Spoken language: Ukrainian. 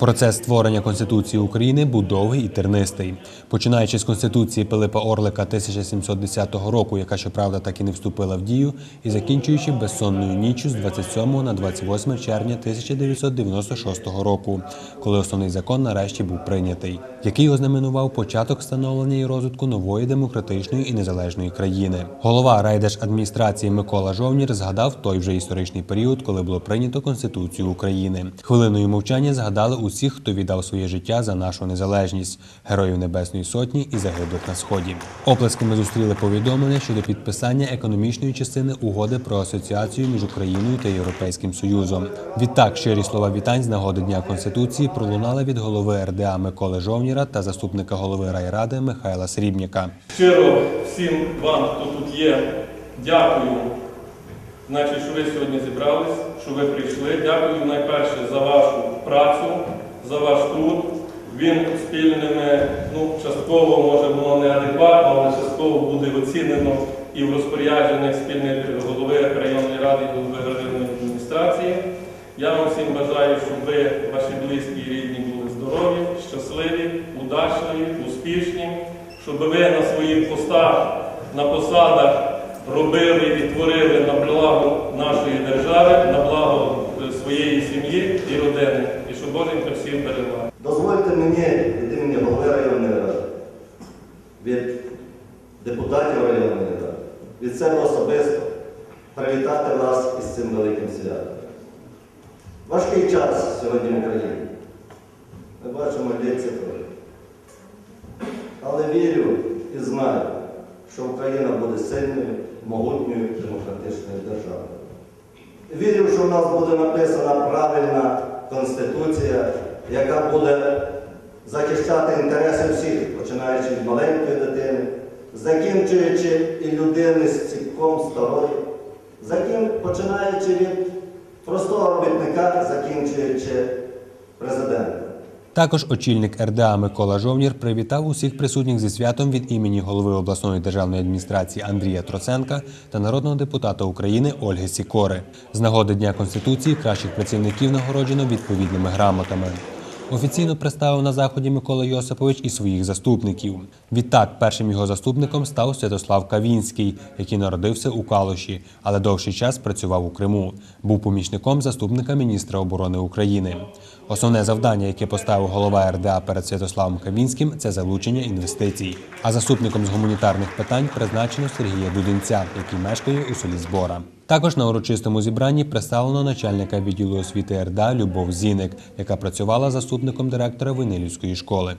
Процес створення Конституції України був довгий і тернистий. Починаючи з Конституції Пилипа Орлика 1710 року, яка щоправда так і не вступила в дію, і закінчуючи безсонною ніччю з 27 на 28 червня 1996 року, коли основний закон нарешті був прийнятий, який ознаменував початок встановлення і розвитку нової демократичної і незалежної країни. Голова райдержадміністрації Микола Жовнір згадав той вже історичний період, коли було прийнято Конституцію України. Хвилиною мовчання згадали усіх, хто віддав своє життя за нашу незалежність, героїв Небесної Сотні і загиблих на сході. Оплесками зустріли повідомлення щодо підписання економічної частини угоди про асоціацію між Україною та Європейським Союзом. Відтак щирі слова вітань з нагоди Дня Конституції пролунали від голови РДА Миколи Жовніра та заступника голови райради Михайла Срібніка. Щиро всім вам, хто тут є, дякую. Значить, що ви сьогодні зібрались, що ви прийшли. Дякую найперше за вашу працю, за ваш труд. Він спільними, ну, частково, може, воно неадекватно, але частково буде оцінено і в розпорядженнях спільних голови районної ради і голови районної адміністрації. Я вам всім бажаю, щоб ви, ваші близькі і рідні були здорові, щасливі, удачливі, успішні, щоб ви на своїх постах, на посадах робили і творили на благо нашої держави, на благо е, своєї сім'ї і родини, і щоб Боженька всіх берегла. Дозвольте мені від імені голови районної ради, від депутатів районної ради, від себе особисто привітати вас із цим великим святом. Важкий час сьогодні в Україні. Ми бачимо є цифри. Але вірю і знаю, що Україна буде сильною, могутньою демократичною державою. Вірю, що в нас буде написана правильна конституція, яка буде захищати інтереси всіх, починаючи від маленької дитини, закінчуючи і людини з ціпком старої, закін... починаючи від простого робітника, закінчуючи президентом. Також очільник РДА Микола Жовнір привітав усіх присутніх зі святом від імені голови обласної державної адміністрації Андрія Троценка та народного депутата України Ольги Сікори. З нагоди Дня Конституції кращих працівників нагороджено відповідними грамотами. Офіційно представив на заході Микола Йосипович і своїх заступників. Відтак, першим його заступником став Святослав Кавінський, який народився у Калуші, але довший час працював у Криму. Був помічником заступника міністра оборони України. Основне завдання, яке поставив голова РДА перед Святославом Кавінським, це залучення інвестицій. А заступником з гуманітарних питань призначено Сергія Дудинця, який мешкає у селі Збора. Також на урочистому зібранні представлено начальника відділу освіти РДА Любов Зіник, яка працювала заступником директора Винилівської школи.